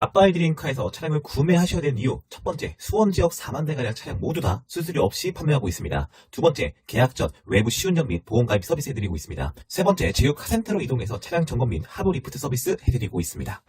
아빠이드링카에서 차량을 구매하셔야 되는 이유 첫 번째, 수원 지역 4만 대가량 차량 모두 다 수수료 없이 판매하고 있습니다. 두 번째, 계약 전 외부 시운전 및 보험 가입 서비스 해드리고 있습니다. 세 번째, 제휴 카센터로 이동해서 차량 점검 및 하부 리프트 서비스 해드리고 있습니다.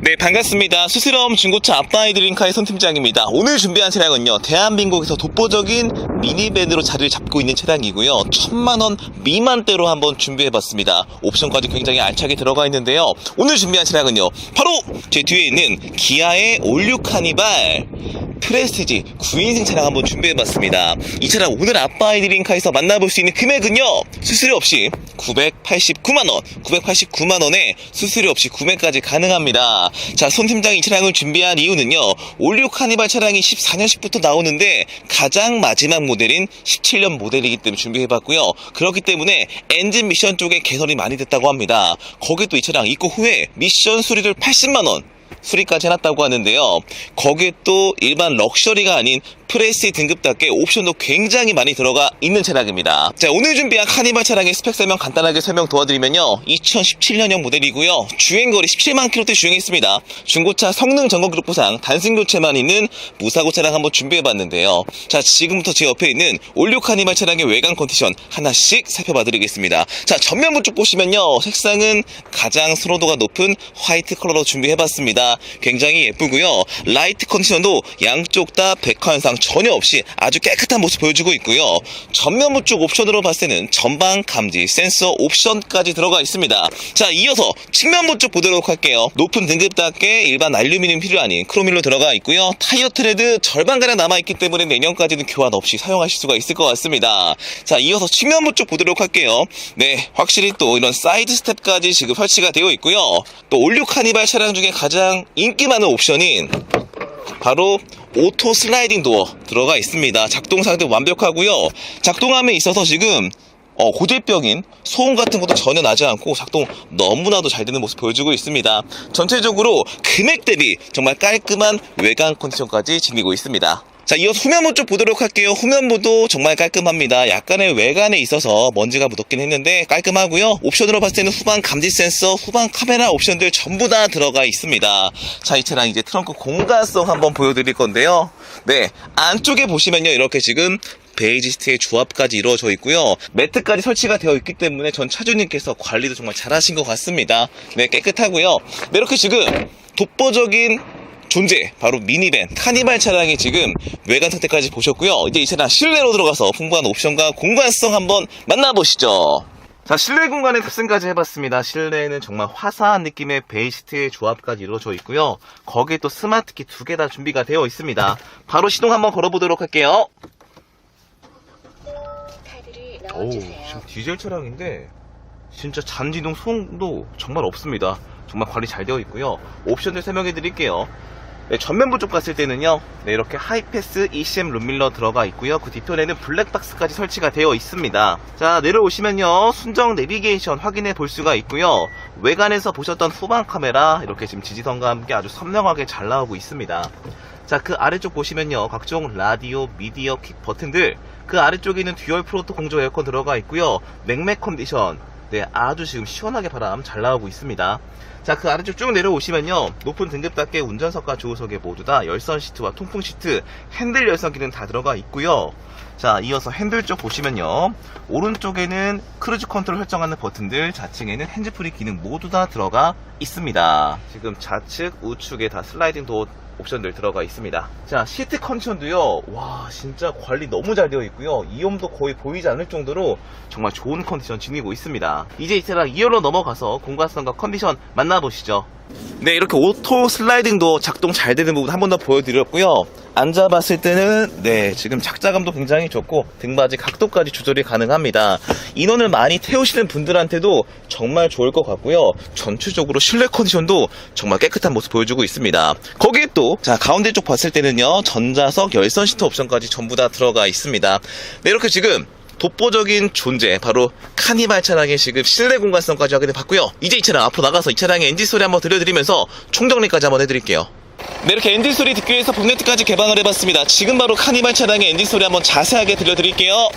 네, 반갑습니다. 수스럼 중고차 아빠이드링카의 손 팀장입니다. 오늘 준비한 차량은요, 대한민국에서 독보적인 미니밴으로 자리를 잡고 있는 차량이고요. 천만원 미만대로 한번 준비해봤습니다. 옵션까지 굉장히 알차게 들어가 있는데요. 오늘 준비한 차량은요, 바로 제 뒤에 있는 기아의 올류 카니발 프레스티지 9인승 차량 한번 준비해봤습니다. 이 차량 오늘 아빠이드링카에서 만나볼 수 있는 금액은요, 수수료 없이 989만원, 989만원에 수수료 없이 구매까지 가능합니다. 자, 손 팀장이 이 차량을 준비한 이유는요, 올류 카니발 차량이 14년식부터 나오는데 가장 마지막 모델인 17년 모델이기 때문에 준비해봤고요. 그렇기 때문에 엔진 미션 쪽에 개선이 많이 됐다고 합니다. 거기에 또 이 차량 입고 후에 미션 수리를 80만원, 수리까지 해놨다고 하는데요. 거기에 또 일반 럭셔리가 아닌 프레스 등급답게 옵션도 굉장히 많이 들어가 있는 차량입니다. 자, 오늘 준비한 카니발 차량의 스펙 설명 간단하게 설명 도와드리면요. 2017년형 모델이고요. 주행거리 17만 킬로대 주행했습니다. 중고차 성능 점검 기록 보상 단순 교체만 있는 무사고 차량 한번 준비해봤는데요. 자, 지금부터 제 옆에 있는 올류 카니발 차량의 외관 컨디션 하나씩 살펴봐 드리겠습니다. 자, 전면부 쭉 보시면요. 색상은 가장 선호도가 높은 화이트 컬러로 준비해봤습니다. 굉장히 예쁘고요. 라이트 컨디션도 양쪽 다 백화현상 전혀 없이 아주 깨끗한 모습 보여주고 있고요. 전면부 쪽 옵션으로 봤을 때는 전방 감지 센서 옵션까지 들어가 있습니다. 자, 이어서 측면부 쪽 보도록 할게요. 높은 등급답게 일반 알루미늄 필요 아닌 크로밀로 들어가 있고요. 타이어 트레드 절반가량 남아있기 때문에 내년까지는 교환 없이 사용하실 수가 있을 것 같습니다. 자, 이어서 측면부 쪽 보도록 할게요. 네, 확실히 또 이런 사이드 스텝까지 지금 설치가 되어 있고요. 또 올류 카니발 차량 중에 가장 인기 많은 옵션인 바로 오토 슬라이딩 도어 들어가 있습니다. 작동 상태 완벽하고요. 작동함에 있어서 지금 어, 고질병인 소음 같은 것도 전혀 나지 않고 작동 너무나도 잘 되는 모습 보여주고 있습니다. 전체적으로 금액 대비 정말 깔끔한 외관 컨디션까지 지니고 있습니다. 자, 이어서 후면부 쪽 보도록 할게요. 후면부도 정말 깔끔합니다. 약간의 외관에 있어서 먼지가 묻었긴 했는데 깔끔하고요. 옵션으로 봤을 때는 후방 감지 센서, 후방 카메라 옵션들 전부 다 들어가 있습니다. 자, 이 차량 이제 트렁크 공간성 한번 보여드릴 건데요. 네, 안쪽에 보시면요. 이렇게 지금 베이지스트의 조합까지 이루어져 있고요. 매트까지 설치가 되어 있기 때문에 전 차주님께서 관리도 정말 잘하신 것 같습니다. 네, 깨끗하고요. 네, 이렇게 지금 독보적인 존재 바로 미니밴 카니발 차량이 지금 외관 상태까지 보셨고요 이제 이 차량 실내로 들어가서 풍부한 옵션과 공간성 한번 만나보시죠 자 실내 공간에 탑승까지 해봤습니다 실내에는 정말 화사한 느낌의 베이시트의 조합까지 이루어져 있고요 거기에 또 스마트키 두 개 다 준비가 되어 있습니다 바로 시동 한번 걸어보도록 할게요 오. 지금 디젤 차량인데 진짜 잔지동 소음도 정말 없습니다. 정말 관리 잘 되어 있고요. 옵션들 설명해 드릴게요. 네, 전면부 쪽 갔을 때는요. 네, 이렇게 하이패스 ECM 룸밀러 들어가 있고요. 그 뒤편에는 블랙박스까지 설치가 되어 있습니다. 자, 내려오시면요. 순정 내비게이션 확인해 볼 수가 있고요. 외관에서 보셨던 후방 카메라 이렇게 지금 지지선과 함께 아주 선명하게 잘 나오고 있습니다. 자, 그 아래쪽 보시면요. 각종 라디오, 미디어, 킥 버튼들. 그 아래쪽에는 듀얼 프로토 공조 에어컨 들어가 있고요. 맥맥 컨디션. 네, 아주 지금 시원하게 바람 잘 나오고 있습니다. 자, 그 아래쪽 쭉 내려오시면요. 높은 등급답게 운전석과 조수석에 모두 다 열선 시트와 통풍 시트, 핸들 열선 기능 다 들어가 있고요. 자, 이어서 핸들 쪽 보시면요. 오른쪽에는 크루즈 컨트롤 설정하는 버튼들, 좌측에는 핸즈프리 기능 모두 다 들어가 있습니다. 지금 좌측, 우측에 다 슬라이딩 도어 옵션들 들어가 있습니다. 자, 시트 컨디션도요. 와, 진짜 관리 너무 잘 되어 있고요. 이염도 거의 보이지 않을 정도로 정말 좋은 컨디션 지니고 있습니다. 이제 이 차량 2열로 넘어가서 공간성과 컨디션 만나보시죠. 네, 이렇게 오토 슬라이딩도 작동 잘 되는 부분 한 번 더 보여드렸고요. 앉아봤을 때는 네 지금 착자감도 굉장히 좋고 등받이 각도까지 조절이 가능합니다. 인원을 많이 태우시는 분들한테도 정말 좋을 것 같고요. 전체적으로 실내 컨디션도 정말 깨끗한 모습 보여주고 있습니다. 거기에 또 자 가운데 쪽 봤을 때는요 전자석 열선 시트 옵션까지 전부 다 들어가 있습니다. 네 이렇게 지금 독보적인 존재 바로 카니발 차량의 지금 실내 공간성까지 확인해 봤고요 이제 이 차량 앞으로 나가서 이 차량의 엔진 소리 한번 들려드리면서 총정리까지 한번 해드릴게요 네 이렇게 엔진 소리 듣기 위해서 본네트까지 개방을 해봤습니다. 지금 바로 카니발 차량의 엔진 소리 한번 자세하게 들려드릴게요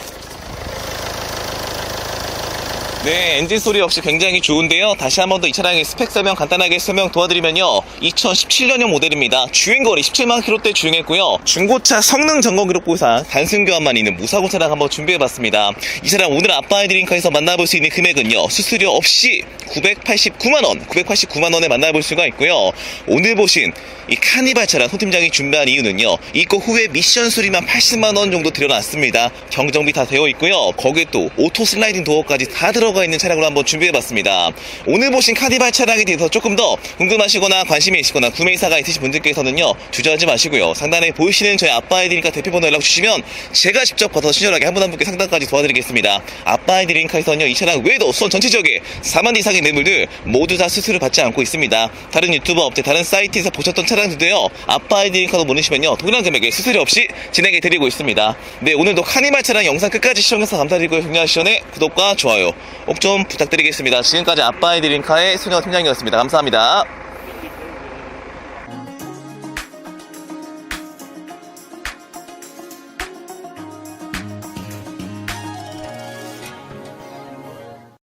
네, 엔진 소리 역시 굉장히 좋은데요. 다시 한 번 더 이 차량의 스펙 설명 간단하게 설명 도와드리면요. 2017년형 모델입니다. 주행거리 17만 킬로대 주행했고요. 중고차 성능 점검 기록부상 단순 교환만 있는 무사고 차량 한번 준비해봤습니다. 이 차량 오늘 아빠의 드링카에서 만나볼 수 있는 금액은요. 수수료 없이 989만원, 989만원에 만나볼 수가 있고요. 오늘 보신 이 카니발 차량 손 팀장이 준비한 이유는요. 입고 후에 미션 수리만 80만원 정도 들여놨습니다. 경정비 다 되어 있고요. 거기에 또 오토 슬라이딩 도어까지 다 들어가 있는 차량으로 한번 준비해봤습니다. 오늘 보신 카니발 차량에 대해서 조금 더 궁금하시거나 관심이 있으거나 구매 의사가 있으신 분들께서는요. 주저하지 마시고요. 상단에 보이시는 저희 아빠의 드링카 대표번호 연락 주시면 제가 직접 가서 친절하게 한 분 한 분께 상담까지 도와드리겠습니다. 아빠의 드링카에서는요. 이 차량 외에도 수원 전체 지역에 4만 이상의 매물들 모두 다 수수료 받지 않고 있습니다. 다른 유튜버 업체 다른 사이트에서 보셨던 차량들도요. 아빠의 드링카도 모르시면요. 동일한 금액에 수수료 없이 진행해 드리고 있습니다. 네 오늘도 카니발 차량 영상 끝까지 시청해서 감사드리고요. 시간에 구독과 좋아요 꼭 좀 부탁드리겠습니다. 지금까지 아빠의 드링카의 소녀 팀장이었습니다. 감사합니다.